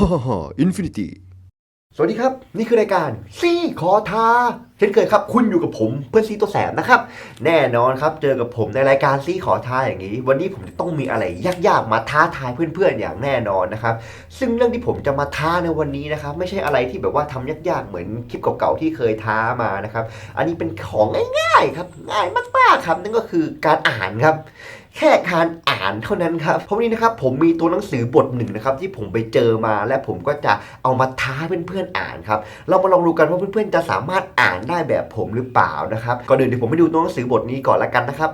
ฮ่าฮ่าฮ่าอินฟินิตี้ สวัสดีครับ นี่คือรายการซีขอท้าเช่นเคยครับ คุณอยู่กับผมเพื่อนซีตัวแสบนะครับ แน่นอนครับเจอกับผมในรายการซีขอท้าอย่างนี้ วันนี้ผมจะต้องมีอะไรยากๆมาท้าทายเพื่อนๆอย่างแน่นอนนะครับ ซึ่งเรื่องที่ผมจะมาท้าในวันนี้นะครับ ไม่ใช่อะไรที่แบบว่าทำยากๆเหมือนคลิปเก่าๆที่เคยท้ามานะครับ อันนี้เป็นของง่ายๆครับง่ายมากๆครับนั่นก็คือการอ่านครับ แค่การอ่านเท่านั้นครับ เพราะวันนี้นะครับผมมีตัวหนังสือบทหนึ่งนะครับที่ผมไปเจอมาและผมก็จะเอามาท้าเพื่อนๆอ่านครับ เรามาลองดูกันว่าเพื่อนๆจะสามารถอ่านได้แบบผมหรือเปล่านะครับก่อนอื่นเดี๋ยวผมไปดูตัวหนังสือบทนี้ก่อนละกันนะครับ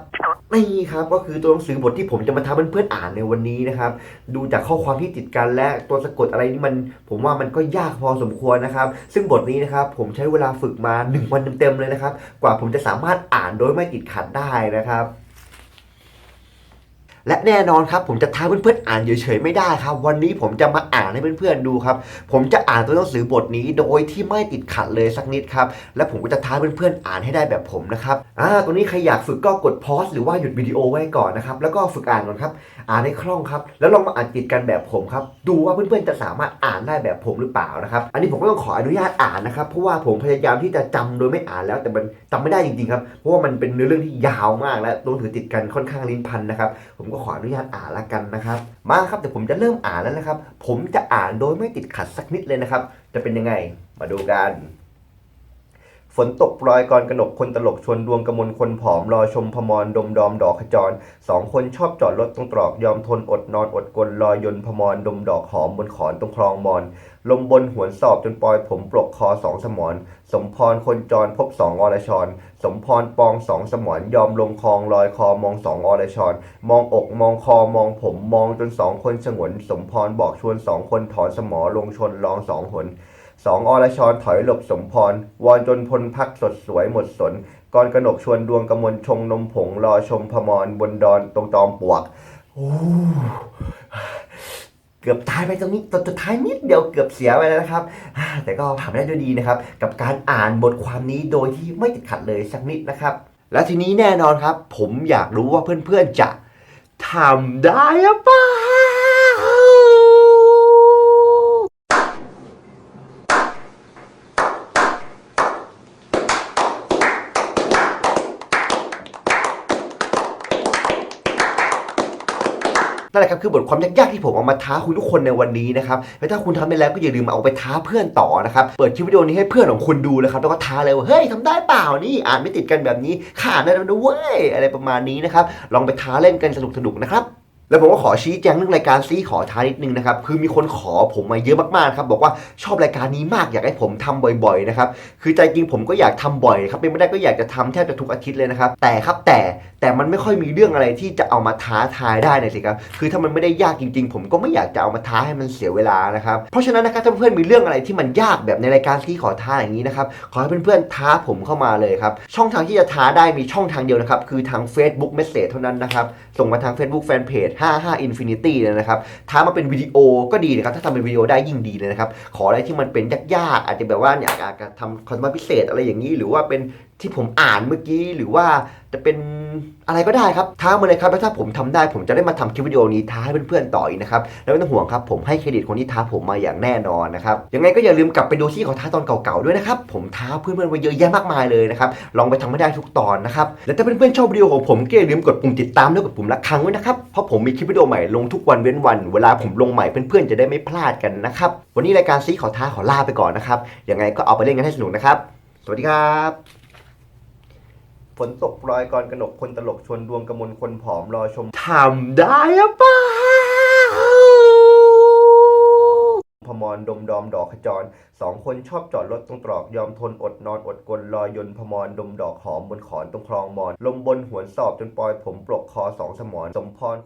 นี่ครับก็คือตัวหนังสือบทที่ผมจะมาท้าเพื่อนๆอ่านในวันนี้นะครับ ดูจากข้อความที่ติดกันและตัวสะกดอะไรนี่มัน ผมว่ามันก็ยากพอสมควรนะครับ ซึ่งบทนี้นะครับผมใช้เวลาฝึกมา 1 วันเต็มๆเลยนะครับ กว่าผมจะสามารถอ่านโดยไม่ติดขัดได้นะครับ และแน่นอนครับผมจะท้าเพื่อนๆอ่านเฉยๆไม่ได้ครับ วันนี้ผมจะมาอ่านให้เพื่อนๆดูครับ ผมจะอ่านตัวหนังสือบทนี้โดยที่ไม่ติดขัดเลยสักนิดครับ และผมก็จะท้าเพื่อนๆอ่านให้ได้แบบผมนะครับอ่าตรงนี้ใครอยากฝึกก็กดพอสหรือว่าหยุดวิดีโอไว้ก่อนนะครับแล้วก็ฝึกอ่านก่อนครับ อ่านให้คล่องครับ แล้วลองมาอ่านติดกันแบบผมครับ ดูว่าเพื่อนๆจะสามารถอ่านได้แบบผมหรือเปล่านะครับ อันนี้ผมก็ต้องขออนุญาตอ่านนะครับเพราะว่าผมพยายามที่จะจำโดยไม่อ่านแล้ว แต่มันจำไม่ได้จริงๆครับเพราะว่ามันเป็นเนื้อเรื่องที่ยาวมากและตัวหนังติดกันค่อนข้างลิ้นพันนะครับผมก็ขออนุญาตอ่านละกันนะครับมาครับแต่ผมจะเริ่มอ่านแล้วนะครับ ผมจะอ่านโดยไม่ติดขัดสักนิดเลยนะครับ จะเป็นยังไงมาดูกัน ฝนตกโปรยกรกนกคนตลกชวนดวงกระมวลคนผอมรอชมพมรดมดอมดอกขจรสองคนชอบจอดรถตรงตรอกยอมทนอดนอนอดกลรอยนพมรดมดอกหอมบนขอนตรงคลองมอน ลมบนหวนสอบจนปลอยผมปลกคอสองสมอนสมพรคนจรพบสองอรชร สมพรปองสองสมอนยอมลงคลองลอยคอมองสองอรชร มองอกมองคอมองผมมองจนสองคนสงวนสมพรบอกชวนสองคนถอนสมอลงชนลองสองหนสองอรชรถอยหลบสมพร วอนจนพลพักสดสวยหมดสนกรกนกชวนดวงกระมวลชงนมผงรอชมพมรบนดอนตรงตอมปวกโอ้ เกือบตายไปตรงนี้ตอนสุดท้ายนิดเดียวเกือบเสียไปแล้วนะครับ แต่ก็ผ่านไปได้ด้วยดีนะครับ กับการอ่านบทความนี้โดยที่ไม่ติดขัดเลยสักนิดนะครับ และทีนี้แน่นอนครับ ผมอยากรู้ว่าเพื่อนๆจะทำได้หรือเปล่า นั่นแหละครับคือบทความยากๆที่ผมเอามาท้าคุณทุกคนในวันนี้นะครับและถ้าคุณทำไปแล้วก็อย่าลืมเอาไปท้าเพื่อนต่อนะครับเปิดคลิปวิดีโอนี้ให้เพื่อนของคุณดูนะครับแล้วก็ท้าเลยว่าเฮ้ยทำได้เปล่านี่อ่านไม่ติดกันแบบนี้ขาดได้แล้วนะเว้ยอะไรประมาณนี้นะครับลองไปท้าเล่นกันสนุกๆนะครับ แล้วผมก็ขอชี้แจงเรื่องรายการซีขอท้านิดนึงนะครับ คือมีคนขอผมมาเยอะมากๆครับบอกว่าชอบรายการนี้มากอยากให้ผมทำบ่อยๆนะครับคือใจจริงผมก็อยากทำบ่อยครับเป็นไม่ได้ก็อยากจะทำแทบจะทุกอาทิตย์เลยนะครับแต่ครับแต่แต่มันไม่ค่อยมีเรื่องอะไรที่จะเอามาท้าทายได้นะสิครับคือถ้ามันไม่ได้ยากจริง ๆ ผมก็ไม่อยากจะเอามาท้าให้มันเสียเวลานะครับเพราะฉะนั้นนะครับถ้าเพื่อนมีเรื่องอะไรที่มันยากแบบในรายการซีขอท้าอย่างนี้นะครับขอให้เพื่อนๆท้าผมเข้ามาเลยครับช่องทางที่จะท้าได้มีช่องทางเดียวนะครับคือทาง Facebook Message เท่านั้นนะครับส่งมาทาง Facebook Fanpage 55 Infinity เลยนะครับท้ามาเป็นวิดีโอก็ดีนะครับ ถ้าทำเป็นวิดีโอได้ยิ่งดีเลยนะครับ ขออะไรที่มันเป็นยากๆ อาจจะแบบว่าอยากอากจะทำคอนเทนต์พิเศษอะไรอย่างนี้ หรือว่าเป็น ที่ผมอ่านเมื่อกี้หรือว่าจะเป็นอะไรก็ได้ครับท้ามาเลยครับแล้วถ้าผมทำได้ผมจะได้มาทำคลิปวิดีโอนี้ท้าให้เพื่อนๆต่ออีกนะครับแล้วไม่ต้องห่วงครับผมให้เครดิตคนที่ท้าผมมาอย่างแน่นอนนะครับยังไงก็อย่าลืมกลับไปดูที่เขาท้าตอนเก่าๆด้วยนะครับผมท้าเพื่อนๆไว้เยอะแยะมากมายเลยนะครับลองไปทำให้ได้ทุกตอนนะครับและถ้าเพื่อนๆชอบวิดีโอของผมก็อย่าลืมกดปุ่มติดตามด้วกดปุ่มละครั้งไว้นะครับเพราะผมมีคลิปวิดีโอใหม่ลงทุกวันเว้นวัน เวลาผมลงใหม่เพื่อนๆจะได้ไม่พลาดกันนะครับวันนี้รายการซีขอท้าขอลาไปก่อนนะครับยังไงก็เอาไปเล่นกันให้สนุกนะครับสวัสดีครับ ฝนตกโปรยกรกนกคนตลกชวนดวงกระมวลคนผอมรอชมทำได้หรือเปล่าพมรดมดอมดอกขจรสองคนชอบจอดรถตรงตรอกยอมทนอดนอนอดกลรอยนพมรดมดอกหอมบนขอนตรงคลองมอน ลมบนหวนสอบจนปลอยผมปลกคอสองสมอนสมพร